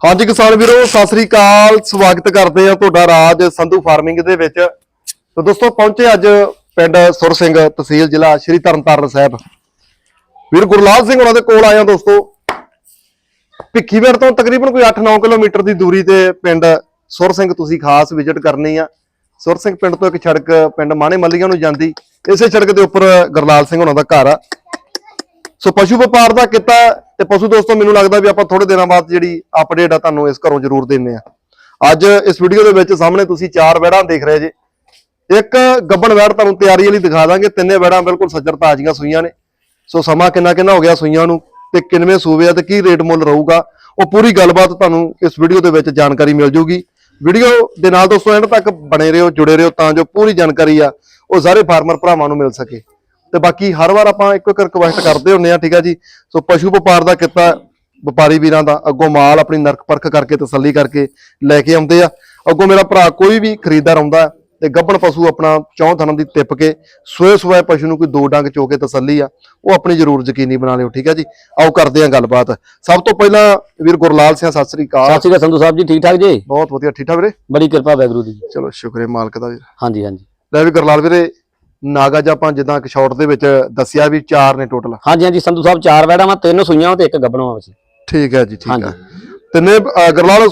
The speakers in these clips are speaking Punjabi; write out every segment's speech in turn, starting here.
ਹਾਂਜੀ ਕਿਸਾਨ ਵੀਰੋ, ਸਤਿ ਸ੍ਰੀ ਅਕਾਲ। ਸਵਾਗਤ ਕਰਦੇ ਆ ਤੁਹਾਡਾ ਰਾਜ ਸੰਧੂ ਫਾਰਮਿੰਗ ਦੇ ਵਿੱਚ। ਤੇ ਦੋਸਤੋ, ਪਹੁੰਚੇ ਅੱਜ ਪਿੰਡ ਸੁਰ ਸਿੰਘ ਤਹਿਸੀਲ ਜ਼ਿਲ੍ਹਾ ਸ਼੍ਰੀ ਤਰਨਤਾਰਨ ਸਾਹਿਬ। ਵੀਰ ਗੁਰਲਾਲ ਸਿੰਘ ਉਹਨਾਂ ਦੇ ਕੋਲ ਆਇਆ ਦੋਸਤੋ। ਭਿੱਖੀਵਿੰਡ ਤੋਂ ਤਕਰੀਬਨ ਕੋਈ 8-9 ਕਿਲੋਮੀਟਰ ਦੀ ਦੂਰੀ ਤੇ ਪਿੰਡ ਸੁਰ ਸਿੰਘ ਤੁਸੀਂ ਖਾਸ ਵਿਜ਼ਿਟ ਕਰਨੀ ਆ। ਸੁਰ ਸਿੰਘ ਪਿੰਡ ਤੋਂ ਇੱਕ ਸੜਕ ਪਿੰਡ ਮਾਣੇ ਮੱਲੀਆਂ ਨੂੰ ਜਾਂਦੀ। ਇਸੇ ਸੜਕ ਦੇ ਉੱਪਰ ਗੁਰਲਾਲ ਸਿੰਘ ਉਹਨਾਂ ਦਾ ਘਰ ਆ। ਸੋ ਪਸ਼ੂ ਵਪਾਰ ਦਾ ਕਿੱਤਾ ਤੇ ਪਸ਼ੂ ਦੋਸਤੋ, ਮੈਨੂੰ ਲੱਗਦਾ ਵੀ ਆਪਾਂ ਥੋੜੇ ਦਿਨਾਂ ਬਾਅਦ ਜਿਹੜੀ ਅਪਡੇਟ ਆ ਤੁਹਾਨੂੰ ਇਸ ਘਰੋਂ ਜ਼ਰੂਰ ਦਿੰਨੇ ਆ। ਅੱਜ ਇਸ ਵੀਡੀਓ ਦੇ ਵਿੱਚ ਸਾਹਮਣੇ ਤੁਸੀਂ ਚਾਰ ਵੈੜਾਂ ਦੇਖ ਰਹੇ ਜੇ। ਇੱਕ ਗੱਬਣ ਵੈੜ ਤੁਹਾਨੂੰ ਤਿਆਰੀ ਵਾਲੀ ਦਿਖਾ ਦਾਂਗੇ। ਤਿੰਨੇ ਵੈੜਾਂ ਬਿਲਕੁਲ ਸੱਜਰ ਤਾਜ਼ੀਆਂ ਸੂਈਆਂ ਨੇ। ਸੋ ਸਮਾਂ ਕਿੰਨਾ ਕਿੰਨਾ ਹੋ ਗਿਆ ਸੂਈਆਂ ਨੂੰ ਤੇ ਕਿੰਨਵੇਂ ਸੂਬੇ ਆ ਤੇ ਕੀ ਰੇਟ ਮੁੱਲ ਰਹੂਗਾ, ਉਹ ਪੂਰੀ ਗੱਲਬਾਤ ਤੁਹਾਨੂੰ ਇਸ ਵੀਡੀਓ ਦੇ ਵਿੱਚ ਜਾਣਕਾਰੀ ਮਿਲ ਜੂਗੀ। ਵੀਡੀਓ ਦੇ ਨਾਲ ਦੋਸਤੋ, ਐਂਡ ਤੱਕ ਬਣੇ ਰਹੋ, ਜੁੜੇ ਰਹੋ ਤਾਂ ਜੋ ਪੂਰੀ ਜਾਣਕਾਰੀ ਆ ਉਹ ਸਾਰੇ ਫਾਰਮਰ ਭਰਾਵਾਂ ਨੂੰ ਮਿਲ ਸਕੇ। ਤੇ ਬਾਕੀ ਹਰ ਵਾਰ ਆਪਾਂ ਇੱਕੋ ਇੱਕ ਰਿਕਵੈਸਟ ਕਰਦੇ ਹੁੰਨੇ ਆ ਠੀਕ ਆ ਜੀ? ਸੋ ਪਸ਼ੂ ਵਪਾਰ ਦਾ ਕਿੱਤਾ ਵਪਾਰੀ ਵੀਰਾਂ ਦਾ ਅੱਗੋਂ ਮਾਲ ਆਪਣੀ ਨਰਕ ਪਰਖ ਕਰਕੇ ਤਸੱਲੀ ਕਰਕੇ ਲੈ ਕੇ ਆਉਂਦੇ ਆ। ਅੱਗੋਂ ਮੇਰਾ ਭਰਾ ਕੋਈ ਵੀ ਖਰੀਦਦਾਰ ਆਉਂਦਾ ਤੇ ਗੱਭਣ ਪਸ਼ੂ ਆਪਣਾ ਚੌਂ ਥਣਾਂ ਦੀ ਟਿੱਪ ਕੇ ਸੋਏ ਸੋਏ ਪਸ਼ੂ ਨੂੰ ਕੋਈ ਦੋ ਡੰਗ ਚੋ ਕੇ ਤਸੱਲੀ ਆ ਉਹ ਆਪਣੀ ਜ਼ਰੂਰ ਯਕੀਨੀ ਬਣਾ ਲਿਓ ਠੀਕ ਆ ਜੀ? ਆਓ ਕਰਦੇ ਆ ਗੱਲਬਾਤ। ਸਭ ਤੋਂ ਪਹਿਲਾਂ ਵੀਰ ਗੁਰਲਾਲ ਸਿੰਘ ਸਤਿ ਸ੍ਰੀ ਅਕਾਲ। ਸਤਿ ਸ਼੍ਰੀ ਅਕਾਲ ਸੰਧੂ ਸਾਹਿਬ ਜੀ ਠੀਕ ਠਾਕ ਜੀ? ਬਹੁਤ ਵਧੀਆ ਠੀਕ ਠਾਕ ਵੀਰੇ? ਬੜੀ ਕਿਰਪਾ ਵੈਗਰੂ ਦੀ ਚਲੋ ਸ਼ੁਕਰੇ ਮਾਲਕ ਦਾ ਵੀਰ। ਹਾਂਜੀ ਹਾਂਜੀ। ਲੈ ਵੀ ਗੁਰਲਾਲ ਵੀਰੇ ਨਾਗਾ ਜਾਂ ਆਪਾਂ ਜਿੱਦਾਂ ਕਿ ਸ਼ਾਰਟ ਦੇ ਵਿੱਚ ਦੱਸਿਆ ਵੀ ਚਾਰ ਨੇ ਟੋਟਲ ਹਾਂਜੀ ਹਾਂਜੀ ਸੰਧੂ ਸਾਹਿਬ ਚਾਰ ਵੈੜਾਂ ਵਾ ਤਿੰਨ ਸੂਈਆਂ ਤੇ ਇੱਕ ਗੱਬਣਵਾ ਵਿੱਚ। ਠੀਕ ਹੈ ਜੀ ਠੀਕ ਹੈ। ਤਿੰਨੇ ਗੁਰਲਾਲ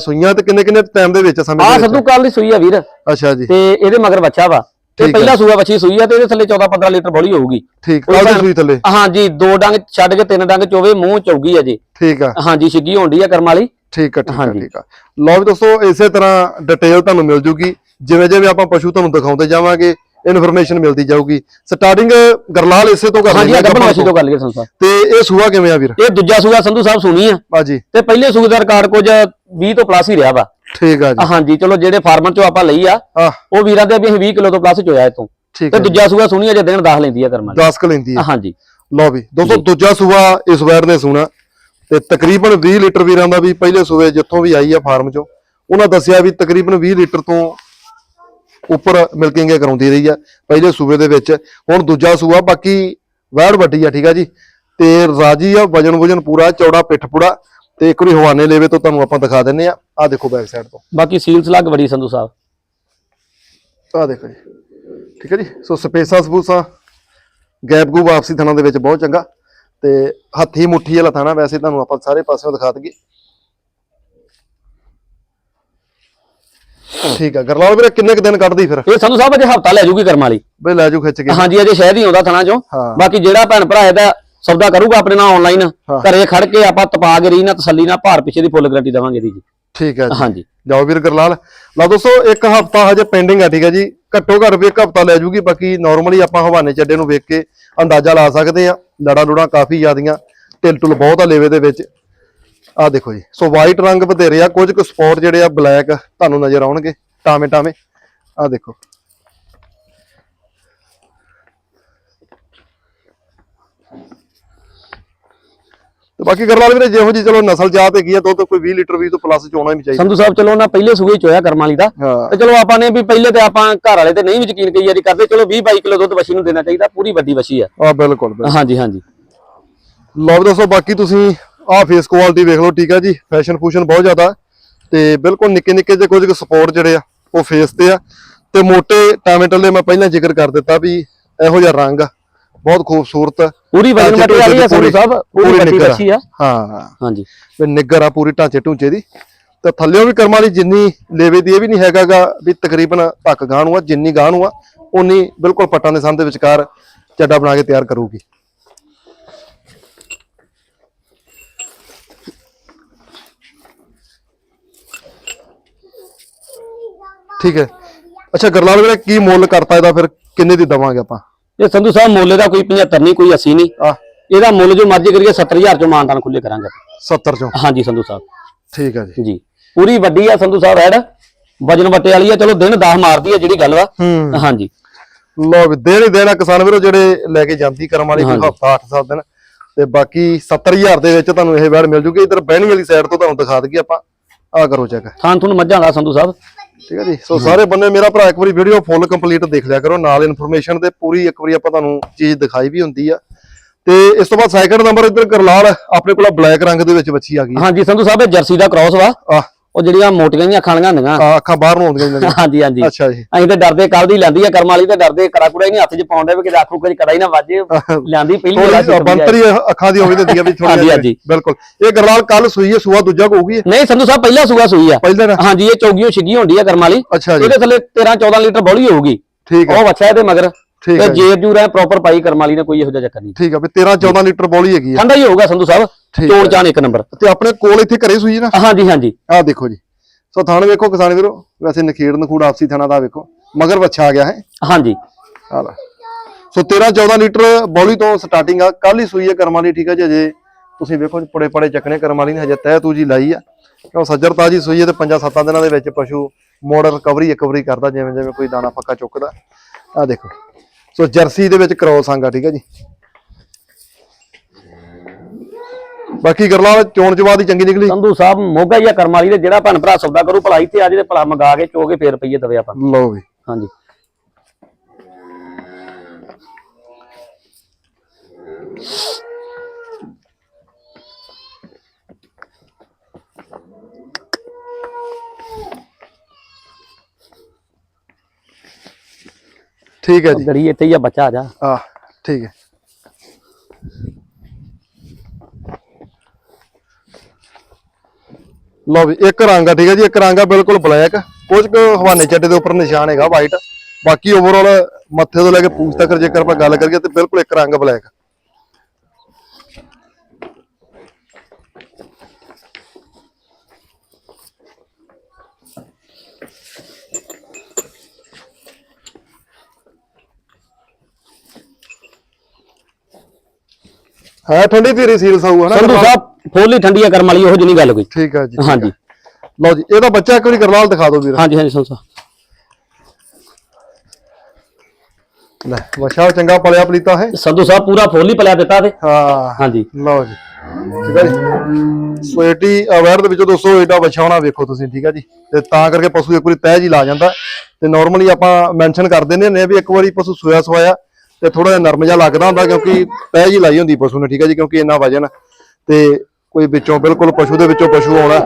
ਸੂਈਆਂ ਤੇ ਕਿੰਨੇ ਕਿੰਨੇ ਟਾਈਮ ਦੇ ਵਿੱਚ ਸਮੇਂ ਆ ਸੰਧੂ ਕੱਲ ਦੀ ਸੂਈ ਆ ਵੀਰ। ਅੱਛਾ ਜੀ। ਤੇ ਇਹਦੇ ਮਗਰ ਬੱਚਾ ਵਾ। ਤੇ। ਪਹਿਲਾ ਸੂਆ ਬੱਚੀ ਸੂਈ ਆ ਤੇ ਇਹਦੇ ਥੱਲੇ 14 15 ਲੀਟਰ ਬੋਲੀ ਹੋਊਗੀ। ਠੀਕ ਕੱਲ ਦੀ ਸੂਈ ਥੱਲੇ? ਹਾਂਜੀ ਦੋ ਡੰਗ ਛੱਡ ਕੇ ਤਿੰਨ ਡੰਗ ਚੋਵੇ ਮੂੰਹ ਚੌਗੀ ਆ ਜੀ। ਠੀਕ ਆ। ਹਾਂਜੀ ਛਿੱਗੀ ਹੋਣੀ ਆ ਕਰਮ ਵਾਲੀ। ਠੀਕ ਆ ਠੀਕ ਆ। ਠੀਕ ਆ। ਲਓ ਵੀ ਦੋਸਤੋ ਇਸੇ ਤਰ੍ਹਾਂ ਡਿਟੇਲ ਤੁਹਾਨੂੰ ਮਿਲ ਜੂਗੀ। ਜਿਵੇਂ ਜਿਵੇਂ ਆਪਾਂ ਪਸ਼ੂ ਤੁਹਾਨੂੰ ਦਿਖਾਉਂਦੇ ਜਾਵਾਂਗੇ ਇਨਫੋਰਮੇਸ਼ਨ ਮਿਲਦੀ ਜਾਊਗੀ। ਸਟਾਰਟਿੰਗ ਗਰਲਾਲ ਇਸੇ ਤੋਂ ਕਰ ਹਾਂਜੀ ਆ ਆ ਗੱਭਣ ਵਛੀ ਤੋਂ ਲਈਏ ਸੰਧੂ ਸਾਹਿਬ ਤੇ ਇਹ ਸੂਆ ਕਿਵੇਂ ਆ ਵੀਰ? ਇਹ ਦੂਜਾ ਸੂਆ ਸੰਧੂ ਸਾਹਿਬ ਸੁਣੀ ਆ। ਬਾਜੀ ਤੇ ਪਹਿਲੇ ਸੂਏ ਦਾ ਰਿਕਾਰਡ ਕੁਝ 20 ਤੋਂ ਪਲੱਸ ਹੀ ਰਿਹਾ ਵਾ। ਠੀਕ ਆ ਜੀ। ਹਾਂਜੀ ਚਲੋ ਜਿਹੜੇ ਫਾਰਮਰ ਚੋਂ ਆਪਾਂ ਲਈ ਆ ਆ ਉਹ ਵੀਰਾਂ ਦੇ ਵੀ ਅਸੀਂ 20 ਕਿਲੋ ਤੋਂ ਪਲੱਸ ਚੋਇਆ ਇਤੋਂ ਤੇ ਆ ਦੂਜਾ ਸੂਆ ਸੁਣੀ ਅਜੇ ਦਿਨ 10 ਲੈਂਦੀ ਆ ਕਰਮ ਵਾਲੀ। 10 ਕ ਲੈਂਦੀ ਆ। ਹਾਂਜੀ। ਲਓ ਵੀ ਦੋਸਤੋ ਦੂਜਾ ਸੂਆ ਇਸ ਵਾਰ ਨੇ ਸੁਣਾ। ਤੇ ਤਕਰੀਬਨ 20 ਲੀਟਰ ਵੀਰਾਂ ਦਾ ਵੀ ਪਹਿਲੇ ਸੂਏ ਜਿੱਥੋਂ ਵੀ ਆਈ ਆ ਫਾਰਮ ਚੋਂ ਉਹਨਾਂ ਦੱਸਿਆ ਵੀ ਤਕਰੀਬਨ 20 ਲੀਟਰ ਤੋਂ ਉੱਪਰ ਮਿਲਕਿੰਗ ਕਰਾਉਂਦੀ ਰਹੀ ਆ ਪਹਿਲੇ ਸੂਬੇ ਦੇ ਵਿੱਚ ਹੁਣ ਦੂਜਾ ਸੂਆ ਬਾਕੀ ਵੈੜ ਵੱਡੀ ਆ ਠੀਕ ਆ ਜੀ। ਤੇ ਰਾਜੀ ਆ ਵਜਨ ਵਜਨ ਪੂਰਾ ਚੌੜਾ ਪਿੱਠ ਪੂਰਾ ਤੇ ਇੱਕ ਵਾਰੀ ਹਵਾਨੇ ਲੈਵੇ ਤੋਂ ਤੁਹਾਨੂੰ ਆਪਾਂ ਦਿਖਾ ਦਿੰਨੇ ਆ। ਆ ਦੇਖੋ ਬੈਕ ਸਾਈਡ ਤੋਂ। ਬਾਕੀ ਸੀਲਸ ਲੱਗ ਬੜੀ ਸੰਧੂ ਸਾਹਿਬ। ਆ ਦੇਖੋ ਜੀ। ਠੀਕ ਹੈ ਜੀ। ਸੋ ਸਪੇਸਾਂ ਸਪੂਸਾਂ ਗੈਪ ਗੂ ਵਾਪਸੀ ਥਣਾ ਦੇ ਵਿੱਚ ਬਹੁਤ ਚੰਗਾ। ਤੇ ਹੱਥੀ ਮੁੱਠੀ ਵਾਲਾ ਥਾਣਾ ਵੈਸੇ ਤੁਹਾਨੂੰ ਆਪਾਂ ਸਾਰੇ ਪਾਸਿਓਂ ਦਿਖਾ ਦਈਏ। ਠੀਕ ਆ। ਗਰਲਾਲ ਵੀਰੇ ਕਿੰਨੇ ਕੁ ਦਿਨ ਕੱਢਦੀ ਫਿਰ? ਇਹ ਸੰਧੂ ਸਾਹਿਬ ਅਜੇ ਹਫਤਾ ਲੈ ਜੂਗੀ ਕਰਮ ਵਾਲੀ। ਬਈ ਲੈ ਜੂ ਖਿੱਚ ਕੇ। ਹਾਂਜੀ ਅਜੇ ਸ਼ਹਿਦ ਹੀ ਆਉਂਦਾ ਥਣਾ ਚੋਂ। ਹਾਂ। ਬਾਕੀ ਜਿਹੜਾ ਭੈਣ ਭਰਾ ਇਹਦਾ ਸੌਦਾ ਕਰੂਗਾ ਆਪਣੇ ਨਾਲ ਆਨਲਾਈਨ ਹਾਂ। ਘਰੇ ਖੜ ਕੇ ਆਪਾਂ ਤਪਾ ਕੇ ਰੀ ਨਾ ਤਸੱਲੀ ਨਾਲ ਭਾਰ ਪਿੱਛੇ ਦੀ ਫੁੱਲ ਗਰੰਟੀ ਦੇਵਾਂਗੇ ਇਹਦੀ ਜੀ। ਠੀਕ ਹੈ ਜੀ। ਹਾਂਜੀ। ਜਾਓ ਵੀਰ ਗਰਲਾਲ ਲਓ ਦੋਸਤੋ ਇੱਕ ਹਫਤਾ ਹਜੇ ਪੈਂਡਿੰਗ ਆ ਠੀਕ ਹੈ ਜੀ। ਘੱਟੋ ਘੱਟ ਵੀ ਇੱਕ ਹਫਤਾ ਲੈ ਜੂਗੀ ਬਾਕੀ ਨਾਰਮਲੀ ਆਪਾਂ ਹਵਾਨੇ ਚੱਡੇ ਨੂੰ ਵੇਖ ਕੇ ਅੰਦਾਜ਼ਾ ਲਾ ਸਕਦੇ ਆ। ਲੜਾ ਲੁੜਾ ਕਾਫੀ ਜ਼ਿਆਦੀਆਂ ਢਿੱਲ ਟੁੱਲ ਬਹੁਤ ਆ ਲੇਵੇ ਦੇ ਵਿੱਚ। ਆ ਦੇਖੋ ਜੀ। ਸੋ ਵਾਈਟ ਰੰਗ ਬਥੇਰੇ ਆ। ਕੁਝ ਕੁ ਸਪੌਟ ਜਿਹੜੇ ਆ ਬਲੈਕ ਤੁਹਾਨੂੰ ਨਜ਼ਰ ਆਉਣਗੇ। ਟਾਵੇਂ ਟਾਵੇਂ। ਆ ਦੇਖੋ। ਤੇ ਬਾਕੀ ਗਰਲਾਲ ਵੀਰੇ ਜਿਹੋ ਜੀ ਚਲੋ ਨਸਲ ਜਾਤ ਹੈਗੀ ਆ ਦੁੱਧ ਕੋਈ 20 ਲੀਟਰ ਵੀ ਤੋਂ ਪਲੱਸ ਚ ਆਉਣਾ ਹੀ ਨਹੀਂ ਚਾਹੀਦਾ। ਸੰਧੂ ਸਾਹਿਬ ਚਲੋ ਨਾ ਪਹਿਲੇ ਸੂਏ ਚੋਇਆ ਕਰਮ ਵਾਲੀ ਦਾ। ਹਾਂ। ਤੇ ਚਲੋ ਆਪਾਂ ਨੇ ਵੀ ਪਹਿਲੇ ਤੇ ਆਪਾਂ ਘਰ ਵਾਲੇ ਤੇ ਨਹੀਂ ਵੀ ਯਕੀਨ ਕਈ ਵਾਰੀ ਕਰਦੇ। ਚਲੋ 20 22 ਕਿਲੋ ਦੁੱਧ ਵਛੀ ਨੂੰ ਦੇਣਾ ਚਾਹੀਦਾ। ਪੂਰੀ ਵੱਡੀ ਵਛੀ ਆ। ਆ ਬਿਲਕੁਲ ਬਿਲਕੁਲ। ਹਾਂਜੀ ਹਾਂਜੀ। ਲਓ ਵੀ ਦੋਸਤੋ ਬਾਕੀ ਤੁਸੀਂ ਆਹ ਫੇਸ ਕੁਆਲਿਟੀ ਵੇਖ ਲਓ ਠੀਕ ਆ ਜੀ। ਫੈਸ਼ਨ ਫੂਸ਼ਨ ਬਹੁਤ ਜ਼ਿਆਦਾ। ਤੇ ਬਿਲਕੁਲ ਨਿੱਕੇ ਨਿੱਕੇ ਜਿਹੇ ਕੁਝ ਸਪੋਰਟ ਜਿਹੜੇ ਆ ਉਹ ਫੇਸ ਤੇ ਆ। ਤੇ ਮੋٹے ਟਾਮੇਟਲ ਦੇ ਮੈਂ ਪਹਿਲਾਂ ਜ਼ਿਕਰ ਕਰ ਦਿੱਤਾ ਵੀ ਇਹੋ ਜਿਹਾ ਰੰਗ ਆ। ਬਹੁਤ ਖੂਬਸੂਰਤ ਪੂਰੀ ਵਜਨ ਮਟੇ ਵਾਲੀ ਆ ਪੂਰੀ- ਸਾਹਿਬ ਪੂਰੀ ਵੱਡੀ ਨਿੱਘਰ ਆ। ਆ। ਹਾਂ। ਹਾਂਜੀ। ਵੀ ਨਿੱਗਰ ਆ ਪੂਰੀ ਢਾਂਚੇ ਢੂੰਚੇ ਦੀ। ਤੇ ਥੱਲਿਓਂ ਵੀ ਕਰਮਾਂ ਦੀ ਜਿੰਨੀ ਲੇਵੇ ਦੀ ਇਹ ਵੀ ਨਹੀਂ ਹੈਗਾਗਾ ਵੀ ਤਕਰੀਬਨ ਧੱਕ ਗਾਂ ਨੂੰ ਆ ਜਿੰਨੀ ਗਾਂ ਨੂੰ ਆ ਉਨੀ ਬਿਲਕੁਲ ਪੱਟਾਂ ਦੇ ਸੰਦ ਦੇ ਵਿਚਕਾਰ ਚੱਡਾ ਬਣਾ ਕੇ ਤਿਆਰ ਕਰੂਗੀ। ਠੀਕ ਹੈ। ਅੱਛਾ ਗਰਲਾਲ ਵੀਰੇ ਕੀ ਮੁੱਲ ਕਰਤਾ ਇਹਦਾ? ਫਿਰ ਕਿੰਨੇ ਦੀ ਦਵਾਂਗੇ ਆਪਾਂ? ਇਹ ਸੰਧੂ ਸਾਹਿਬ ਮੁੱਲ ਦਾ ਕੋਈ 75 ਨਹੀਂ ਕੋਈ 80 ਨਹੀਂ ਆ। ਇਹਦਾ ਮੁੱਲ ਜੋ ਮਰਜ਼ੀ ਕਰੀਏ 70000 ਚੋਂ ਮਾਨਦਾਨ ਖੁੱਲੇ ਕਰਾਂਗੇ 70 ਚੋਂ? ਹਾਂਜੀ ਸੰਧੂ ਸਾਹਿਬ। ਠੀਕ ਹੈ ਜੀ। ਜੀ। ਪੂਰੀ ਵੱਡੀ ਆ ਸੰਧੂ ਸਾਹਿਬ ਐਡ। ਵਜਨ ਵੱਟੇ ਵਾਲੀ ਆ ਚਲੋ ਦਿਨ 10 ਮਾਰਦੀ ਆ ਜਿਹੜੀ ਗੱਲ ਵਾ। ਹਾਂਜੀ। ਲੋ ਵੀ ਦੇਣ ਹੀ ਦੇਣਾ ਕਿਸਾਨ ਵੀਰੋ ਜਿਹੜੇ ਲੈ ਕੇ ਜਾਂਦੀ ਕਰਮ ਵਾਲੀ ਕੋਈ। ਹਫਤਾ 8-7 ਦਿਨ। ਤੇ ਬਾਕੀ 70000 ਦੇ ਵਿੱਚ ਤੁਹਾਨੂੰ ਇਹ ਵੈੜ ਮਿਲ ਜੂਗੀ। ਇਧਰ ਬਹਿਣੀ ਵਾਲੀ ਸਾਈਡ ਤੋਂ ਤੁਹਾਨੂੰ ਦਿਖਾ ਦਈਏ ਆਪਾਂ। ਆ ਕਰੋ ਚੈੱਕ ਥਾਂ ਤੁਹਾਨੂੰ ਮੱਝਾਂ ਦਾ ਸੰਧੂ ਸਾਹਿਬ। ਠੀਕ ਹੈ ਜੀ? ਸੋ ਸਾਰੇ ਬੰਦੇ ਮੇਰਾ ਭਰਾ ਇੱਕ ਵਾਰੀ ਵੀਡੀਓ ਫੁੱਲ ਕੰਪਲੀਟ ਦੇਖ ਲਿਆ ਕਰੋ। ਨਾਲ ਇਨਫੋਰਮੇਸ਼ਨ ਤੇ ਪੂਰੀ ਇੱਕ ਵਾਰੀ ਆਪਾਂ ਤੁਹਾਨੂੰ ਚੀਜ਼ ਦਿਖਾਈ ਵੀ ਹੁੰਦੀ ਆ। ਤੇ ਇਸ ਤੋਂ ਬਾਅਦ ਸੈਕਿੰਡ ਨੰਬਰ ਇੱਧਰ ਗਰਲਾਲ ਆਪਣੇ ਕੋਲ ਬਲੈਕ ਰੰਗ ਦੇ ਵਿੱਚ ਬੱਚੀ ਆ ਗਈ। ਹਾਂਜੀ ਸੰਧੂ ਸਾਹਿਬ ਇਹ ਜਰਸੀ ਦਾ ਕ੍ਰਾਸ ਵਾ। ਆ ਉਹ ਜਿਹੜੀਆਂ ਮੋਟੀਆਂ ਜਿਹੀਆਂ ਖਾਣੀਆਂ ਹੁੰਦੀਆਂ ਆ ਅੱਖਾਂ ਬਾਹਰ ਨੂੰ ਆਉਂਦੀਆਂ ਇਹਨਾਂ ਦੀਆਂ ਹਾਂਜੀ ਹਾਂਜੀ। ਅੱਛਾ ਜੀ। ਅਸੀਂ ਤੇ ਡਰਦੇ ਕੱਲ ਦੀ ਲੈਂਦੀ ਆ ਕਰਮ ਵਾਲੀ ਤੇ ਡਰਦੇ ਕੜਾ ਕੁੜਾ ਹੀ ਨਹੀਂ ਹੱਥ 'ਚ ਪਾਉਂਦੇ ਵੀ ਕਿਤੇ ਆਖੂ ਕੁਝ ਕੜਾ ਹੀ ਨਾ ਵੱਜੇ। ਲਿਆਂਦੀ ਪਹਿਲੀ ਵਾਰ ਥੋੜੀ ਬੰਤਰੀ ਅੱਖਾਂ ਦੀ ਹੋਵੇ ਤੇ ਦੀਆਂ ਵੀ ਹਾਂਜੀ, ਥੋੜੀ ਹਾਂਜੀ। ਬਿਲਕੁਲ। ਇਹ ਗਰਲਾਲ ਕੱਲ ਸੂਈ ਹੈ ਸੂਆ ਦੂਜਾ ਹੋਊਗੀ। ਨਹੀਂ ਸੰਧੂ ਸਾਹਿਬ ਪਹਿਲਾ ਸੂਆ ਸੂਈ ਆ। ਪਹਿਲੇ ਨਾ। ਹਾਂਜੀ ਇਹ ਚੌਗੀਓ ਛਿੱਗੀ ਹੁੰਦੀ ਆ ਕਰਮ ਵਾਲੀ। ਅੱਛਾ ਜੀ। ਇਹਦੇ ਥੱਲੇ 13 14 ਲੀਟਰ ਬੋਲੀ ਹੋਊਗੀ। ਠੀਕ ਹੈ ਉਹ ਬੱਚਾ ਇਹਦੇ ਮਗਰ। ਠੀਕ ਤੇ ਜੀ, ਜੇਰ ਜੂਰ ਹੈ ਪ੍ਰੋਪਰ ਪਾਈ ਕਰਮ ਵਾਲੀ ਨੇ ਕੋਈ ਇਹੋ ਜਿਹਾ ਚੱਕਰ ਨਹੀਂ। ਠੀਕ ਹੈ ਵੀ 13 14 ਲੀਟਰ ਬੋਲੀ ਹੈਗੀ ਆ। ਠੰਡਾ ਹੀ ਹੋਊਗਾ ਸੰਧੂ ਸਾਹਿਬ। ਠੀਕ ਚੋਣ। ਚਾਣ ਇੱਕ ਨੰਬਰ। ਤੇ ਆਪਣੇ ਕੋਲ ਇੱਥੇ ਘਰੇ ਸੂਈ ਨਾ? ਹਾਂਜੀ ਹਾਂਜੀ। ਆਹ ਦੇਖੋ ਜੀ। ਸੋ ਥਾਣ ਵੇਖੋ ਕਿਸਾਨ ਵੀਰੋ ਵੈਸੇ ਨਖੇੜ ਨਖੂੜ ਆਪਸੀ ਥਾਣਾ ਦਾ ਵੇਖੋ ਮਗਰ ਬੱਚਾ ਆ ਗਿਆ ਹੈ। ਹਾਂਜੀ। ਆ ਲੈ। ਸੋ 13 14 ਲੀਟਰ ਬੌਲੀ ਤੋਂ ਸਟਾਰਟਿੰਗ ਆ ਕੱਲ ਹੀ ਸੂਈ ਹੈ ਕਰਮਾਂ ਦੀ ਠੀਕ ਹੈ ਜੀ ਅਜੇ ਤੁਸੀਂ ਵੇਖੋ ਜੀ ਪੜੇ ਪੜੇ ਚੱਕਣੇ ਕਰਮਾਂ ਦੀ ਨੇ ਹਜੇ ਤਹਿ ਤੂਜੀ ਲਾਈ ਆ। ਕਿਉਂ ਸੱਜਰ ਤਾਜੀ ਸੂਈ ਹੈ ਤੇ 5-7 ਦਿਨਾਂ ਦੇ ਵਿੱਚ ਪਸ਼ੂ ਮੋੜ ਰਿਕਵਰੀ ਰਿਕਵਰੀ ਕਰਦਾ ਜਿਵੇਂ ਜਿਵੇਂ ਕੋਈ ਦਾਣਾ ਪੱਕਾ ਚੁੱਕਦਾ। ਆ ਦੇਖੋ। ਸੋ ਜਰਸੀ ਦੇ ਵਿੱਚ ਕ੍ਰੋਸ ਆਂਗਾ ਠੀਕ ਹੈ ਜੀ। ਬਾਕੀ ਗਰਲਾ ਚੋਣ ਜਵਾਦ ਹੀ ਚੰਗੀ ਨਿਕਲੀ। ਸੰਧੂ ਸਾਹਿਬ ਮੋਗਾ ਆ ਕਰਮ ਵਾਲੀ ਦੇ ਜਿਹੜਾ ਭੈਣ ਭਰਾ ਸੌਦਾ ਕਰੂ ਭਲਾ ਇੱਥੇ ਅੱਜ ਦੇ ਭਲਾ ਮੰਗਾ ਕੇ ਚੋ ਕੇ ਫੇਰ ਰੁਪਈਏ ਦਵੇ ਆਪਾਂ। ਲਓ ਵੀ। ਹਾਂਜੀ। ਠੀਕ ਹੈ ਜੀ। ਗੜੀ ਇੱਥੇ ਹੀ ਆ ਬੱਚਾ ਆ ਜਾ। ਆ ਠੀਕ ਹੈ। ਲਓ ਵੀ ਇੱਕ ਰੰਗ ਆ ਠੀਕ ਹੈ ਜੀ ਇੱਕ ਰੰਗ ਆ ਬਿਲਕੁਲ ਬਲੈਕ ਕੁਝ ਕੁ ਹਵਾਨੇ ਚੱਡੇ ਦੇ ਉੱਪਰ ਨਿਸ਼ਾਨ ਹੈਗਾ ਵਾਈਟ ਬਾਕੀ ਓਵਰਆਲ ਮੱਥੇ ਤੋਂ ਲੈ ਕੇ ਪੂਛ ਤੱਕ ਜੇਕਰ ਆਪਾਂ ਗੱਲ ਕਰੀਏ ਤੇ ਬਿਲਕੁਲ ਇੱਕ ਰੰਗ ਬਲੈਕ ਹੈ ਠੰਡੀ ਧੀਰੀ ਸੀਰਸ ਆਊ ਹਨਾ ਸੰਧੂ ਸਾਹਿਬ ਫੋਲੀ ਠੰਡੀ ਆ ਕਰਮ ਵਾਲੀ ਉਹੋ ਜਿਹੀ ਨਹੀਂ ਗੱਲ ਕੋਈ। ਠੀਕ ਹੈ ਜੀ ਠੀਕ ਹਾਂਜੀ। ਹੈ। ਲਓ ਜੀ ਇਹਦਾ ਬੱਚਾ ਇੱਕ ਵਾਰੀ ਕਰਨਾਲ ਦਿਖਾ ਦਿਓ ਵੀਰ। ਹਾਂਜੀ ਹਾਂਜੀ ਸਾਹਿਬ ਲੈ ਵਛਾ ਚੰਗਾ ਪਲਿਆ ਪਲੀਤਾ ਹੈ। ਸੰਧੂ ਸਾਹਿਬ ਪੂਰਾ ਫੋਲੀ ਪਲਿਆ ਦਿੱਤਾ ਤੇ। ਹਾਂ। ਹਾਂਜੀ। ਲਓ ਜੀ। ਠੀਕ ਹੈ ਜੀ। ਸੋਇਟੀ ਅਵੇਅਰ ਦੇ ਵਿੱਚੋਂ ਦੋਸਤੋ ਏਡਾ ਵਿਛਾਉਣਾ ਵੇਖੋ ਤੁਸੀਂ ਠੀਕ ਹੈ ਜੀ। ਤੇ ਤਾਂ ਕਰਕੇ ਪਸ਼ੂ ਇੱਕ ਵਾਰੀ ਤਹਿ ਜੀ ਲਾ ਜਾਂਦਾ। ਤੇ ਨਾਰਮਲੀ ਆਪਾਂ ਮੈਂਸ਼ਨ ਕਰ ਦਿੰਦੇ ਆ ਵੀ ਇੱਕ ਵਾਰੀ ਪਸ਼ੂ ਸੋਇਆ ਸੋਇਆ ਤੇ ਥੋੜਾ ਜਿਹਾ ਨਰਮ ਜਿਹਾ ਲੱਗਦਾ ਹੁੰਦਾ ਕਿਉਂਕਿ ਤਹਿ ਜੀ ਲਾਈ ਹੁੰਦੀ ਪਸ਼ੂ ਨੇ ਠੀਕ ਹੈ ਜੀ ਕਿਉਂਕਿ ਇੰਨਾ ਵਜਨ ਤੇ ਕੋਈ ਵਿੱਚੋਂ ਬਿਲਕੁਲ ਪਸ਼ੂ ਦੇ ਵਿੱਚੋਂ ਪਸ਼ੂ ਆਉਣਾ।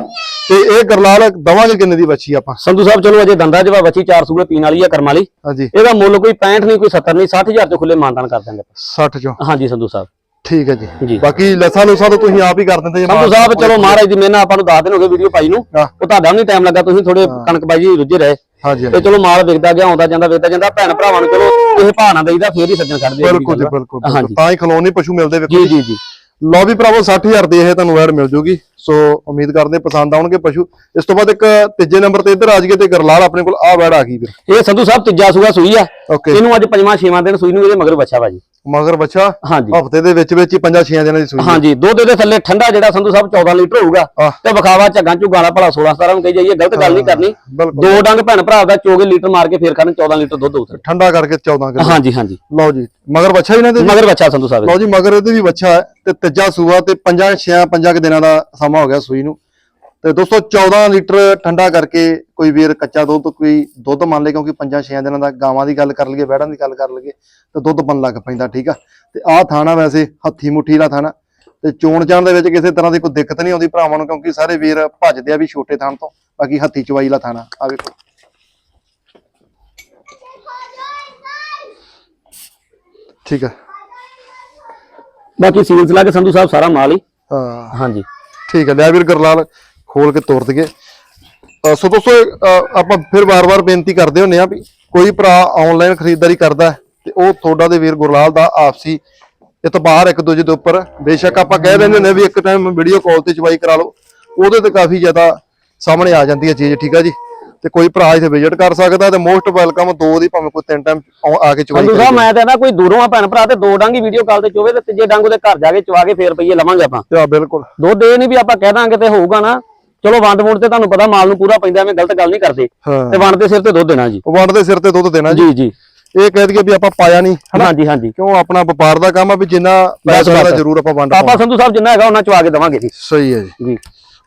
ਤੇ ਇਹ ਗਰਲਾਲ ਦਵਾਂਗੇ ਕਿੰਨੇ ਦੀ ਬੱਚੀ ਆਪਾਂ? ਸੰਧੂ ਸਾਹਿਬ ਚਲੋ ਅਜੇ ਦੰਦਾ ਜਵਾ ਬੱਚੀ 4 ਸੂਏ ਪੀਣ ਵਾਲੀ ਆ ਕਰਮ ਵਾਲੀ ਹਾਂਜੀ। ਇਹਦਾ ਮੁੱਲ ਕੋਈ 65 ਨਹੀਂ ਕੋਈ 70 ਨਹੀਂ 60000 ਚ ਖੁੱਲੇ ਮਾਨਦਾਨ ਕਰ ਦਾਂਗੇ 60 ਚੋਂ? ਹਾਂਜੀ ਸੰਧੂ ਸਾਹਿਬ। ਠੀਕ ਹੈ ਜੀ। ਬਾਕੀ ਲਸਾ ਲੁਸਾ ਤਾਂ ਤੁਸੀਂ ਆਪ ਹੀ ਕਰ ਦਿੰਦੇ ਜੀ ਸੰਧੂ ਸਾਹਿਬ ਚਲੋ ਮਹਾਰਾਜ ਦੀ ਮਿਹਨਤ ਆਪਾਂ ਨੂੰ 10 ਦਿਨ ਹੋ ਗਏ ਵੀਡੀਓ ਪਾਈ ਨੂੰ। ਉਹ ਤੁਹਾਡਾ ਵੀ ਟਾਈਮ ਲੱਗਾ ਤੁਸੀਂ ਥੋੜੇ ਕਣਕ ਬਾਜੀ ਰੁੱਝੇ ਰਹੇ। ਹਾਂਜੀ ਤੇ ਚਲੋ ਮਾਲ ਵਿਕਦਾ ਗਿਆ ਆਉਂਦਾ ਜਾਂਦਾ ਵਿਕਦਾ ਜਾਂਦਾ ਭੈਣ ਭਰਾਵਾਂ ਨੂੰ ਚਲੋ ਇਹ ਭਾਣਾ ਦੇਈਦਾ ਫੇਰ ਹੀ ਸੱਜਣ ਕੱਢਦੇ ਬਿਲਕੁਲ। ਬਿਲਕੁਲ ਤਾਂ ਹੀ ਖਲੋਨੀ ਪਸ਼ੂ ਮਿਲਦੇ ਵੇਖੋ ਜੀ। ਜੀ ਜੀ। ਲੋ ਵੀ ਭਰਾਵੋ 60000 ਦੀ ਇਹ ਤੁਹਾਨੂੰ ਐਡ ਮਿਲ ਜੂਗੀ। ਸੋ ਉਮੀਦ ਕਰਦੇ ਪਸੰਦ ਆਉਣਗੇ ਪਸ਼ੂ। ਇਸ ਤੋਂ ਬਾਅਦ ਇੱਕ ਤੀਜੇ ਨੰਬਰ ਤੇ ਇੱਧਰ ਆ ਜਗੇ ਤੇ ਗਰਲਾਲ ਆਪਣੇ ਕੋਲ ਆ ਵੈੜ ਆ ਗਈ ਵੀਰ। ਇਹ ਸੰਧੂ ਸਾਹਿਬ ਤੀਜਾ ਸੂਆ ਸੂਈ ਆ। ਇਹਨੂੰ ਅੱਜ ਪੰਜਵਾਂ ਛੇਵਾਂ ਦਿਨ ਸੂਈ ਨੂੰ ਇਹਦੇ ਮਗਰ ਬੱਚਾ ਵਾ ਜੀ। ਮਗਰ ਬੱਚਾ? ਹਾਂਜੀ। ਹਫ਼ਤੇ ਦੇ ਵਿੱਚ ਵਿੱਚ ਹੀ 5-6 ਦਿਨਾਂ ਦੀ ਸੂਈ ਹਾਂਜੀ। ਦੁੱਧ ਦੇ ਥੱਲੇ ਠੰਡਾ ਜਿਹੜਾ ਸੰਧੂ ਸਾਹਿਬ 14 ਲੀਟਰ ਹੋਊਗਾ। ਤੇ ਵਿਖਾਵਾ ਝੱਗਾਂ ਝੁਗਾਲਾ ਭਲਾ 16 17 ਨੂੰ ਕਹੀ ਜਾਈਏ ਗਲਤ ਗੱਲ ਨਹੀਂ ਕਰਨੀ। ਦੋ ਡੰਗ ਭੈਣ ਭਰਾ ਦਾ ਚੋਗੇ ਲੀਟਰ ਮਾਰ ਕੇ ਫੇਰ ਕਰਨ 14 ਲੀਟਰ ਦੁੱਧ ਉਤਰ। ਠੰਡਾ ਕਰਕੇ 14 ਕਿਲੋ। ਹਾਂਜੀ ਹਾਂਜੀ। ਲਓ ਜੀ। ਮਗਰ ਬੱਚਾ ਹੀ ਨਾ ਦੇ ਮਗਰ ਬੱਚਾ ਸੰਧੂ ਸਾਹਿਬ ਲਓ ਜੀ ਮਗਰ ਇਹਦੇ ਵੀ ਬੱਚਾ ਹੈ ਤੇ ਤੀਜਾ ਸੂਆ ਤੇ 5 6 5 ਕੁ ਦਿਨਾਂ ਦਾ ਸਮਾਂ ਹੋ ਗਿਆ ਸੂਈ ਨੂੰ। ਤੇ ਦੋਸਤੋ 14 ਲੀਟਰ ਠੰਡਾ ਕਰਕੇ ਕੋਈ ਵੀਰ ਕੱਚਾ ਦੁੱਧ, ਕੋਈ ਦੁੱਧ ਮੰਨ ਲੇ ਕਿਉਂਕਿ 5-6 ਦਿਨਾਂ ਦਾ ਗਾਵਾਂ ਦੀ ਗੱਲ ਕਰ ਲਈਏ, ਵਹਿੜਾਂ ਦੀ ਗੱਲ ਕਰ ਲਈਏ, ਤੇ ਦੁੱਧ ਬਣ ਲੱਗ ਪੈਂਦਾ, ਠੀਕ ਆ। ਤੇ ਆਹ ਥਾਣਾ ਵੈਸੇ ਹੱਥੀ ਮੁੱਠੀ ਦਾ ਥਾਣਾ। ਤੇ ਚੋਣ ਚਾਣ ਦੇ ਵਿੱਚ ਕਿਸੇ ਤਰ੍ਹਾਂ ਦੀ ਕੋਈ ਦਿੱਕਤ ਨਹੀਂ ਆਉਂਦੀ ਭਰਾਵਾਂ ਨੂੰ, ਕਿਉਂਕਿ ਸਾਰੇ ਵੀਰ ਭੱਜਦੇ ਆ ਵੀ ਛੋਟੇ ਥਾਣ ਤੋਂ, ਬਾਕੀ ਹੱਥੀ ਚਵਾਈ ਦਾ ਥਾਣਾ, ਆ ਵੇਖੋ। ਠੀਕ ਆ। ਬਾਕੀ ਸੀਲਸ ਲਾ ਕੇ ਸੰਧੂ ਸਾਹਿਬ ਸਾਰਾ ਮਾਲ ਹੀ। ਹਾਂ। ਹਾਂਜੀ। ਠੀਕ ਹੈ ਲਿਆ ਵੀਰ ਗਰਲਾਲ ਖੋਲ ਕੇ ਤੋਰ ਦਈਏ। ਸੋ ਦੋਸਤੋ ਆਪਾਂ ਫਿਰ ਵਾਰ-ਵਾਰ ਬੇਨਤੀ ਕਰਦੇ ਹੁੰਨੇ ਆ ਵੀ ਕੋਈ ਭਰਾ ਆਨਲਾਈਨ ਖਰੀਦਦਾਰੀ ਕਰਦਾ ਤੇ ਉਹ ਤੁਹਾਡਾ ਦੇ ਵੀਰ ਗੁਰਲਾਲ ਦਾ ਆਪਸੀ ਇਤਬਾਰ ਇੱਕ ਦੂਜੇ ਦੇ ਉੱਪਰ ਬੇਸ਼ੱਕ ਆਪਾਂ ਕਹਿ ਦਿੰਦੇ ਹੁੰਦੇ ਵੀ ਇੱਕ ਟਾਈਮ ਵੀਡੀਓ ਕਾਲ ਤੇ ਚਵਾਈ ਕਰਾ ਲਓ ਉਹਦੇ ਤੇ ਕਾਫੀ ਜ਼ਿਆਦਾ ਸਾਹਮਣੇ ਆ ਜਾਂਦੀ ਹੈ ਚੀਜ਼ ਠੀਕ ਆ ਜੀ? ਤੇ ਕੋਈ ਭਰਾ ਇੱਥੇ ਵਿਜ਼ਿਟ ਕਰ ਸਕਦਾ ਤੇ ਮੋਸਟ ਵੈਲਕਮ ਦੋ ਦੀ ਭਾਵੇਂ ਕੋਈ ਤਿੰਨ ਟਾਈਮ ਆ ਕੇ ਚਵਾਈ ਸਾਹਿਬ ਮੈਂ ਤਾਂ ਨਾ ਕੋਈ ਦੂਰੋਂ ਆ ਭੈਣ ਭਰਾ ਤੇ ਦੋ ਡੰਗ ਵੀਡੀਓ ਕਾਲ ਤੇ ਚੋਵੇ ਤੇ ਤੀਜੇ ਡੰਗ ਉਹਦੇ ਘਰ ਜਾ ਕੇ ਚਵਾ ਕੇ ਫੇਰ ਰੁਪਈਏ ਲਵਾਂਗੇ ਆਪਾਂ। ਆ ਬਿਲਕੁਲ। ਦੁੱਧ ਇਹ ਨਹੀਂ ਵੀ ਆਪਾਂ ਕਹਿ ਦਾਂਗੇ ਤੇ ਹੋਊਗਾ ਨਾ। ਚਲੋ ਵੰਡ ਵੁੰਡ ਤੇ ਤੁਹਾਨੂੰ ਪਤਾ ਮਾਲ ਨੂੰ ਪੂਰਾ ਪੈਂਦਾ ਐਵੇਂ ਗਲਤ ਗੱਲ ਨਹੀਂ ਕਰਦੇ। ਹਾਂ। ਤੇ ਵੰਡ ਦੇ ਸਿਰ ਤੇ ਦੁੱਧ ਦੇਣਾ ਜੀ। ਵੰਡ ਦੇ ਸਿਰ ਤੇ ਦੁੱਧ ਦੇਣਾ ਜੀ। ਜੀ ਜੀ। ਇਹ ਕਹਿ ਦਈਏ ਵੀ ਆਪਾਂ ਪਾਇਆ ਨਹੀਂ ਹਾਂਜੀ ਹਾਂਜੀ। ਕਿਉਂ? ਆਪਣਾ ਵਪਾਰ ਦਾ ਕੰਮ ਆ ਵੀ ਜਿੰਨਾ ਪੈਸਾ ਬਸ। ਜ਼ਰੂਰ ਆਪਾਂ ਵੰਡ ਆਪਾਂ ਸੰਧੂ ਸਾਹਿਬ ਜਿੰਨਾ ਹੈਗਾ ਉਹਨਾਂ ਚਵਾ ਕੇ ਦੇਵਾਂਗੇ ਜੀ। ਸਹੀ ਹੈ ਜੀ। ਜੀ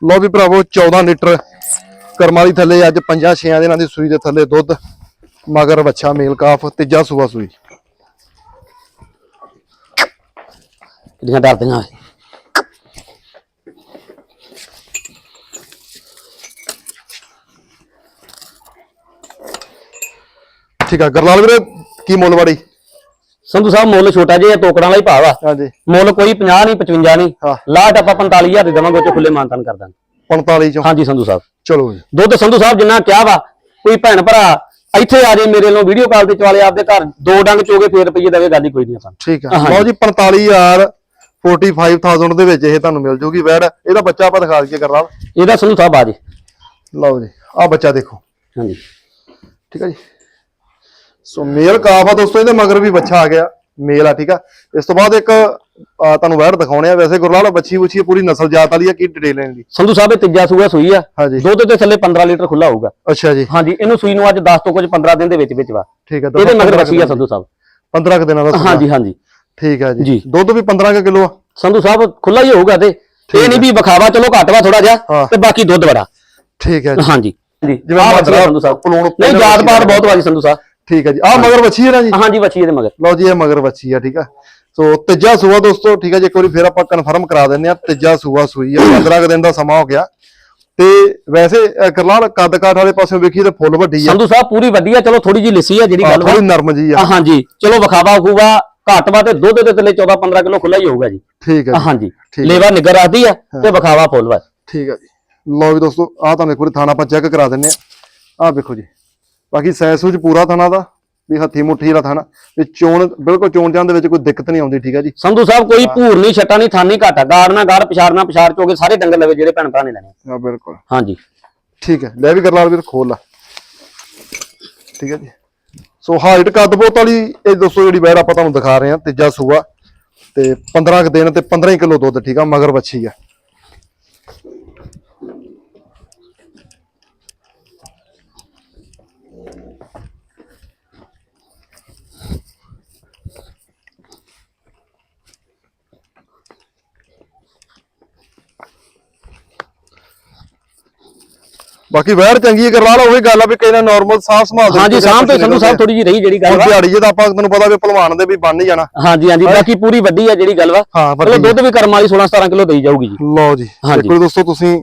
ਲੋ ਵੀ ਭਰਾਵੋ 14 ਲੀਟਰ। ਕਰਮਾਲੀ ਥੱਲੇ ਅੱਜ 5-6 ਦਿਨਾਂ ਦੀ ਸੂਈ ਦੇ ਥੱਲੇ ਦੁੱਧ ਮਗਰ ਬੱਚਾ ਮੇਲ ਕਾਫ ਤੀਜਾ ਸੂਆ ਸੂਈ। ਕਿੰਨੀਆਂ ਡਰਦੀਆਂ ਠੀਕ ਆ ਗਰਲਾਲ ਵੀਰੇ ਕੀ ਮੁੱਲ ਵਾੜੀ ਸੰਧੂ ਸਾਹਿਬ ਮੁੱਲ ਛੋਟਾ ਜਿਹਾ ਤੋਕੜਾਂ ਵਾਲਾ ਹੀ ਭਾਵ ਆ ਹਾਂਜੀ। ਮੁੱਲ ਕੋਈ 50 ਨਹੀਂ 55 ਨਹੀਂ ਹਾਂ। ਲਾਟ ਆਪਾਂ 45000 ਦੇ ਦੇਵਾਂਗੇ ਉਹ 'ਚ ਖੁੱਲੇ ਮਾਨਤਾਨ ਕਰ ਦਾਂਗੇ। 45 ਚੋਂ। ਹਾਂਜੀ ਸੰਧੂ ਸਾਹਿਬ। ਚਲੋ ਜੀ। ਦੁੱਧ ਸੰਧੂ ਸਾਹਿਬ ਜਿੰਨਾ ਕਿਹਾ ਵਾ ਕੋਈ ਭੈਣ ਭਰਾ ਇੱਥੇ ਆ ਜੇ ਮੇਰੇ ਨੂੰ ਵੀਡੀਓ ਕਾਲ ਤੇ ਚਵਾਲੇ ਆਪਦੇ ਘਰ ਦੋ ਡੰਗ ਚੋਗੇ ਫੇਰ ਰੁਪਈਏ ਦੇਵੇ ਗੱਲ ਹੀ ਕੋਈ ਨਹੀਂ ਆਪਾਂ। ਠੀਕ ਆ। ਹਾਂਜੀ। ਲਓ ਜੀ 45000 45000 ਦੇ ਵਿੱਚ ਇਹ ਤੁਹਾਨੂੰ ਮਿਲ ਜੂਗੀ ਵੈੜ। ਇਹਦਾ ਬੱਚਾ ਆਪਾਂ ਦਿਖਾ ਦਈਏ ਗਰਲਾਲ। ਇਹਦਾ ਸੰਧੂ ਸਾਹਿਬ ਆ ਜੇ। ਲਓ ਜੀ ਆ ਬੱਚਾ ਦੇਖੋ। ਹਾਂਜੀ ਠੀਕ ਆ ਜੀ। ਸੋ ਮੇਲ ਕਾਫ ਆ ਦੋਸਤੋ ਇਹਦੇ ਮਗਰ ਵੀ ਬੱਚਾ ਆ ਗਿਆ। ਮੇਲ ਆ ਠੀਕ ਆ। ਇਸ ਤੋਂ ਬਾਅਦ ਇੱਕ ਤੁਹਾਨੂੰ ਵੈੜ ਦਿਖਾਉਣੇ ਆ। ਵੈਸੇ ਗੁਰਲਾਲ ਬੱਚੀ ਬੁੱਚੀ ਪੂਰੀ ਨਸਲ ਜਾਤ ਵਾਲੀ ਆ ਕੀ ਡਿਟੇਲ ਲੈਣ ਦੀ? ਸੰਧੂ ਸਾਹਿਬ ਇਹ ਤੀਜਾ ਸੂਆ ਸੂਈ ਆ। ਹਾਂਜੀ। ਦੁੱਧ ਦੇ ਥੱਲੇ 15 ਲੀਟਰ ਖੁੱਲਾ ਹੋਊਗਾ। ਅੱਛਾ ਜੀ। ਹਾਂਜੀ ਇਹਨੂੰ ਸੂਈ ਨੂੰ ਅੱਜ 10 ਤੋਂ ਕੁਝ 15 ਦਿਨ ਦੇ ਵਿੱਚ ਵਿੱਚ ਵਾ। ਠੀਕ ਆ ਇਹਦੇ ਮਗਰ ਬੱਚੀ ਆ ਸੰਧੂ ਸਾਹਿਬ। 15 ਕੁ ਦਿਨਾਂ ਦਾ ਸੂਆ। ਹਾਂਜੀ ਹਾਂਜੀ। ਠੀਕ ਆ ਜੀ। ਜੀ। ਦੁੱਧ ਵੀ 15 ਕੁ ਕਿਲੋ ਆ। ਸੰਧੂ ਸਾਹਿਬ ਖੁੱਲਾ ਹੀ ਹੋਊਗਾ ਤੇ। ਇਹ ਨਹੀਂ ਵੀ ਵਿਖਾਵਾ ਚਲੋ ਘੱਟ ਵਾ ਥੋੜਾ ਹਾਂ। ਜਿਹਾ ਤੇ ਬਾਕੀ ਦੁੱਧ ਬੜਾ। ਠੀਕ ਹੈ ਜੀ। ਹਾਂਜੀ। ਜੀ। ਜਿਵੇਂ ਆਹ ਬੱਚੀ ਆ ਸੰਧੂ ਸਾਹਿਬ। ਪਲੂਣ ਉੱਤੇ ਨਹੀਂ ਜਾਤ ਪਾਤ ਬਹੁਤ ਵਾਜੀ ਸੰਧੂ ਸਾਹਿਬ। ਠੀਕ ਹੈ ਜੀ। ਆ ਮਗਰ ਬੱਚੀ ਹੈ ਨਾ ਜੀ? ਹਾਂਜੀ ਬੱਚੀ ਇਹਦੇ ਮਗਰ। ਲਓ ਜੀ ਇਹ ਮਗਰ ਬੱਚੀ ਆ ਠੀਕ ਆ। ਸੋ ਤੀਜਾ ਸੂਆ ਦੋਸਤੋ ਠੀਕ ਹੈ ਜੀ ਇੱਕ ਵਾਰੀ ਫਿਰ ਆਪਾਂ ਕਨਫਰਮ ਕਰਾ ਦਿੰਦੇ ਆ ਤੀਜਾ ਸੂਆ ਸੂਈ ਆ 15 ਕੁ ਦਿਨ ਦਾ ਸਮਾਂ ਹੋ ਗਿਆ। ਤੇ ਵੈਸੇ ਕਰਲਾਲ ਕੱਦ ਕਾਠ ਵਾਲੇ ਪਾਸਿਓਂ ਵੇਖੀ ਤੇ ਫੁੱਲ ਵੱਡੀ ਆ। ਸੰਧੂ ਸਾਹਿਬ ਪੂਰੀ ਵਧੀਆ ਚਲੋ ਥੋੜੀ ਜੀ ਲਿੱਸੀ ਆ ਜਿਹੜੀ ਗੱਲ ਵਾ। ਥੋੜੀ ਨਰਮ ਜੀ ਆ। ਆ, ਹਾਂਜੀ ਚਲੋ ਵਿਖਾਵਾ ਖੂਵਾ ਘੱਟ ਵਾ ਤੇ ਦੁੱਧ ਦੇ ਥੱਲੇ 14 15 ਕਿਲੋ ਖੁੱਲਾ ਹੀ ਹੋਊਗਾ ਜੀ। ਠੀਕ ਹੈ ਆ, ਜੀ ਹਾਂਜੀ ਠੀਕ ਲੇਵਾ ਨਿਗਰ ਆਦੀ ਆ ਤੇ ਵਿਖਾਵਾ ਫੁੱਲ ਵਾ। ਠੀਕ ਹੈ ਜੀ। ਲਓ ਵੀ ਦੋਸਤੋ ਆ ਤੁਹਾਨੂੰ ਇੱਕ ਵਾਰੀ ਥਾਣਾ ਆਪਾਂ ਚੈੱਕ ਕਰਾ ਦਿੰਨੇ ਆ ਆ ਵੇਖੋ ਜੀ। ਬਾਕੀ ਸੈਸੂ ਚ ਪੂਰਾ ਥਾਣਾ ਦਾ। ਵੀ ਹੱਥੀ ਮੁੱਠੀ ਦਾ ਥਾਣਾ ਵੀ ਚੋਣ ਬਿਲਕੁਲ ਚੋਣ ਜਾਣ ਦੇ ਵਿੱਚ ਕੋਈ ਦਿੱਕਤ ਨਹੀਂ ਆਉਂਦੀ ਠੀਕ ਹੈ ਜੀ? ਸੰਧੂ ਸਾਹਿਬ ਕੋਈ ਭੂਰ ਨਹੀਂ ਛੱਟਾ ਨਹੀਂ ਥਾਨੀ ਘਾਟਾ। ਗਾੜ ਨਾ ਗਾੜ ਪਿਛਾੜ ਨਾ ਪਿਛਾੜ ਚੋਗੇ ਸਾਰੇ ਡੰਗਰ ਲਵੇ ਜਿਹੜੇ ਭੈਣ ਭਰਾ ਨੇ ਲੈਣੇ ਹਾਂ ਬਿਲਕੁਲ। ਹਾਂਜੀ। ਠੀਕ ਹੈ ਲੈ ਵੀ ਕਰਲਾਲ ਵੀਰ ਖੋਲ ਲਾ। ਠੀਕ ਹੈ ਜੀ। ਸੋ ਹਾਈਟ ਕੱਦ ਬਹੁਤ ਵਾਲੀ ਇਹ ਦੋਸਤੋ ਜਿਹੜੀ ਵੈੜ ਆਪਾਂ ਤੁਹਾਨੂੰ ਦਿਖਾ ਰਹੇ ਹਾਂ ਤੀਜਾ ਸੂਆ ਤੇ 15 ਕੁ ਦਿਨ ਤੇ 15 ਹੀ ਕਿਲੋ ਦੁੱਧ ਠੀਕ ਆ ਮਗਰ ਬੱਚੀ ਆ। ਬਾਕੀ ਵੈੜ ਚੰਗੀ ਹੈ ਕਰਵਾ ਲਾ ਉਹੀ ਗੱਲ ਆ ਵੀ ਕਈ ਨਾ ਨਾਰਮਲ ਸਾਫ਼ ਸੰਭਾਲ ਦੇ ਹਾਂਜੀ ਸਾਹਮ ਤੇ ਸੰਧੂ ਸਾਹਿਬ ਥੋੜੀ ਜੀ ਰਹੀ ਜਿਹੜੀ। ਗੱਲ ਹੁਣ ਵਾ ਦਿਹਾੜੀ ਜੇ ਤਾਂ ਆਪਾਂ ਤੁਹਾਨੂੰ ਪਤਾ ਵੀ ਭਲਵਾਨ ਦੇ ਵੀ ਬਣ ਨਹੀਂ ਜਾਣਾ। ਹਾਂਜੀ ਹਾਂਜੀ ਬਾਕੀ ਪੂਰੀ ਵੱਡੀ ਆ ਜਿਹੜੀ ਗੱਲ ਵਾ। ਹਾਂ ਚਲੋ ਵੱਡੀ ਦੁੱਧ ਵੀ ਕਰਮ ਵਾਲੀ 16 17 ਕਿਲੋ ਦੇਈ ਜਾਊਗੀ ਜੀ। ਲਓ ਜੀ ਹਾਂਜੀ। ਦੇਖੋ ਦੋਸਤੋ ਤੁਸੀਂ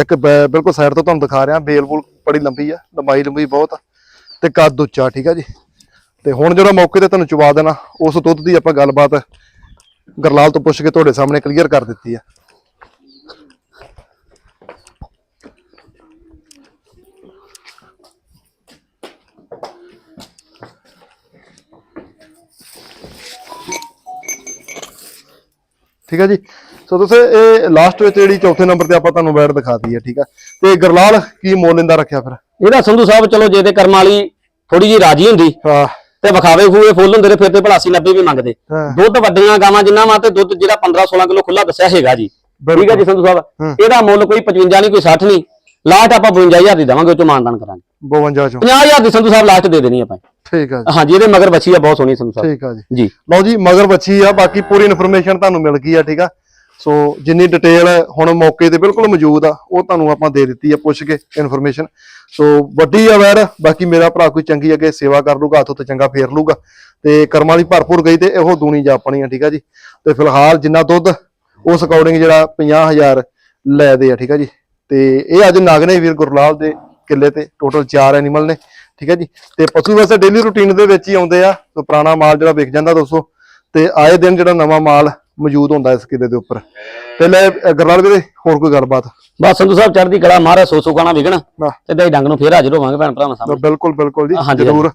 ਇੱਕ ਬੈ- ਬਿਲਕੁਲ ਸਾਈਡ ਤੋਂ ਤੁਹਾਨੂੰ ਦਿਖਾ ਰਿਹਾ ਬੇਲ ਬੂਲ ਬੜੀ ਲੰਬੀ ਆ ਲੰਬਾਈ ਲੰਬੀ ਬਹੁਤ ਆ ਤੇ ਕੱਦ ਉੱਚਾ ਠੀਕ ਆ ਜੀ। ਤੇ ਹੁਣ ਜਿਹੜਾ ਮੌਕੇ ਤੇ ਤੁਹਾਨੂੰ ਚਵਾ ਦੇਣਾ ਉਸ ਦੁੱਧ ਦੀ ਆਪਾਂ ਗੱਲਬਾਤ ਗਰਲਾਲ ਤੋਂ ਪੁੱਛ ਕੇ ਤੁਹਾਡੇ ਸਾਹਮਣੇ ਕਲੀਅਰ ਕਰ ਦਿੱਤੀ ਆ। ਠੀਕ ਹੈ ਜੀ? ਸੋ ਤੁਸੀਂ ਇਹ ਲਾਸਟ ਵਿੱਚ ਜਿਹੜੀ ਚੌਥੇ ਨੰਬਰ ਤੇ ਆਪਾਂ ਤੁਹਾਨੂੰ ਵੈਡ ਦਿਖਾਤੀ ਹੈ ਠੀਕ ਆ? ਤੇ ਗਰਲਾਲ ਕੀ ਮੁੱਲ ਇਹਦਾ ਰੱਖਿਆ ਫਿਰ? ਇਹਦਾ ਸੰਧੂ ਸਾਹਿਬ ਚਲੋ ਜੇ ਤੇ ਕਰਮ ਵਾਲੀ ਥੋੜੀ ਜੀ ਰਾਜੀ ਹੁੰਦੀ ਹਾਂ। ਤੇ ਵਿਖਾਵੇ ਖੂਏ ਫੁੱਲ ਹੁੰਦੇ ਨੇ ਫਿਰ ਤੇ 80 90 ਵੀ ਮੰਗਦੇ। ਹਾਂ। ਦੁੱਧ ਵੱਡੀਆਂ ਗਾਵਾਂ ਜਿੰਨਾ ਵਾ ਤੇ ਦੁੱਧ ਜਿਹੜਾ 15 16 ਕਿਲੋ ਖੁੱਲਾ ਦੱਸਿਆ ਹੈਗਾ ਜੀ। ਠੀਕ ਹੈ ਜੀ ਸੰਧੂ ਹੂੰ। ਸਾਹਿਬ ਇਹਦਾ ਮੁੱਲ ਕੋਈ 55 ਨਹੀਂ ਕੋਈ 60 ਨਹੀਂ ਲਾਸਟ ਆਪਾਂ 52000 ਦੀ ਦੇਵਾਂਗੇ ਉਹ ਚ ਮਾਨਦਾਨ ਕਰਾਂਗੇ। 52 ਚੋਂ। 50000 ਦੀ ਸੰਧੂ ਸਾਹਿਬ ਲਾਸਟ ਦੇ ਦੇਣੀ ਆਪਾਂ ਠੀਕ ਆ ਜੀ। ਹਾਂਜੀ ਇਹਦੇ ਮਗਰ ਬੱਚੀ ਆ ਬਹੁਤ ਸੋਹਣੀ ਸੰਧੂ ਸਾਹਿਬ। ਠੀਕ ਆ ਜੀ। ਜੀ। ਲਓ ਜੀ ਮਗਰ ਬੱਚੀ ਆ ਬਾਕੀ ਪੂਰੀ ਇਨਫੋਰਮੇਸ਼ਨ ਤੁਹਾਨੂੰ ਮਿਲ ਗਈ ਆ ਠੀਕ ਆ? ਸੋ ਜਿੰਨੀ ਡਿਟੇਲ ਹੁਣ ਮੌਕੇ ਤੇ ਬਿਲਕੁਲ ਮੌਜੂਦ ਆ ਉਹ ਤੁਹਾਨੂੰ ਆਪਾਂ ਦੇ ਦਿੱਤੀ ਆ ਪੁੱਛ ਕੇ ਇਨਫੋਰਮੇਸ਼ਨ ਸੋ ਵੱਡੀ ਆ ਵੈਰ ਬਾਕੀ ਮੇਰਾ ਭਰਾ ਕੋਈ ਚੰਗੀ ਅੱਗੇ ਸੇਵਾ ਕਰ ਲੂਗਾ ਹੱਥੋਂ ਤੇ ਚੰਗਾ ਫੇਰ ਲੂਗਾ ਤੇ ਕਰਮਾਂ ਦੀ ਭਰਪੂਰ ਗਈ ਤੇ ਇਹੋ ਦੂਣੀ ਜਾ ਆਪਣੀ ਆ ਠੀਕ ਆ ਜੀ? ਤੇ ਫਿਲਹਾਲ ਜਿੰਨਾ ਦੁੱਧ ਉਸ ਅਕੋਰਡਿੰਗ ਜਿਹੜਾ 50000 ਲੈ ਦੇ ਆ ਠੀਕ ਆ ਜੀ? ਤੇ ਇਹ ਅੱਜ ਨਾਗਨੇ ਵੀਰ ਗੁਰਲਾਲ ਦੇ ਕਿੱਲੇ ਤੇ ਟੋਟਲ 4 ਐਨੀਮਲ ਨੇ ਠੀਕ ਹੈ ਜੀ। ਤੇ ਪਸ਼ੂ ਵੈਸੇ ਡੇਲੀ ਰੂਟੀਨ ਦੇ ਵਿੱਚ ਹੀ ਆਉਂਦੇ ਆ ਸੋ ਪੁਰਾਣਾ ਮਾਲ ਜਿਹੜਾ ਵਿਕ ਜਾਂਦਾ ਦੋਸਤੋ ਤੇ ਆਏ ਦਿਨ ਜਿਹੜਾ ਨਵਾਂ ਮਾਲ ਮੌਜੂਦ ਹੁੰਦਾ ਇਸ ਕਿੱਲੇ ਦੇ ਉੱਪਰ। ਤੇ ਲੈ ਗੁਰਲਾਲ ਵੀਰੇ ਹੋਰ ਕੋਈ ਗੱਲਬਾਤ? ਬਸ ਸੰਧੂ ਸਾਹਿਬ ਚੜ੍ਹਦੀ ਕਲਾ ਮਾਰਾ ਸੋ ਸੋ ਗਾਣਾ ਵਿਗਣ ਤੇ ਦੇ ਡੰਗ ਨੂੰ ਫੇਰ ਹਾਜ਼ਰ ਹੋਵਾਂਗੇ ਭੈਣ ਭਰਾਵਾਂ ਸਾਹਮਣੇ। ਬਿਲਕੁਲ ਬਿਲਕੁਲ ਜੀ ਜ਼ਰੂਰ।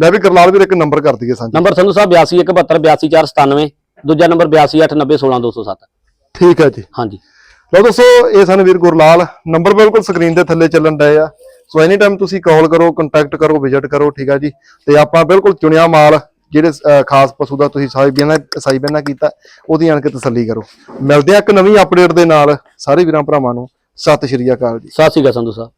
ਲੈ ਵੀ ਗੁਰਲਾਲ ਵੀਰੇ ਇੱਕ ਨੰਬਰ ਕਰ ਦਈਏ ਸਾਂਝਾ। ਨੰਬਰ ਸੰਧੂ ਸਾਹਿਬ 8217 82497 ਦੂਜਾ ਨੰਬਰ 8289016207 ਠੀਕ ਹੈ ਜੀ। ਹਾਂਜੀ। ਲਓ ਦੋਸਤੋ, ਇਹ ਸਨ ਵੀਰ ਗੁਰਲਾਲ। ਨੰਬਰ ਬਿਲਕੁਲ ਸਕਰੀਨ ਦੇ ਥੱਲੇ ਚੱਲਣ ਡਏ ਆ। ਸੋ ਐਨੀ ਟਾਈਮ ਤੁਸੀਂ ਕਾਲ ਕਰੋ ਕੰਟੈਕਟ ਕਰੋ ਵਿਜ਼ਿਟ ਕਰੋ, ਠੀਕ ਆ ਜੀ? ਤੇ ਆਪਾਂ ਬਿਲਕੁਲ ਚੁਣਿਆ ਮਾਲ, ਜਿਹੜੇ ਖਾਸ ਪਸ਼ੂ ਦਾ ਤੁਸੀਂ ਸਾਈਬੀਨਾ ਸਾਈਬੀਨਾ ਕੀਤਾ, ਉਹਦੀ ਆਣ ਕੇ ਤਸੱਲੀ ਕਰੋ। ਮਿਲਦੇ ਆ ਇੱਕ ਨਵੀਂ ਅਪਡੇਟ ਦੇ ਨਾਲ। ਸਾਰੇ ਵੀਰਾਂ ਭਰਾਵਾਂ ਨੂੰ ਸਤਿ ਸ਼੍ਰੀ ਅਕਾਲ ਜੀ। ਸਤਿ ਸ਼੍ਰੀ ਅਕਾਲ ਸੰਧੂ ਸਾਹਿਬ।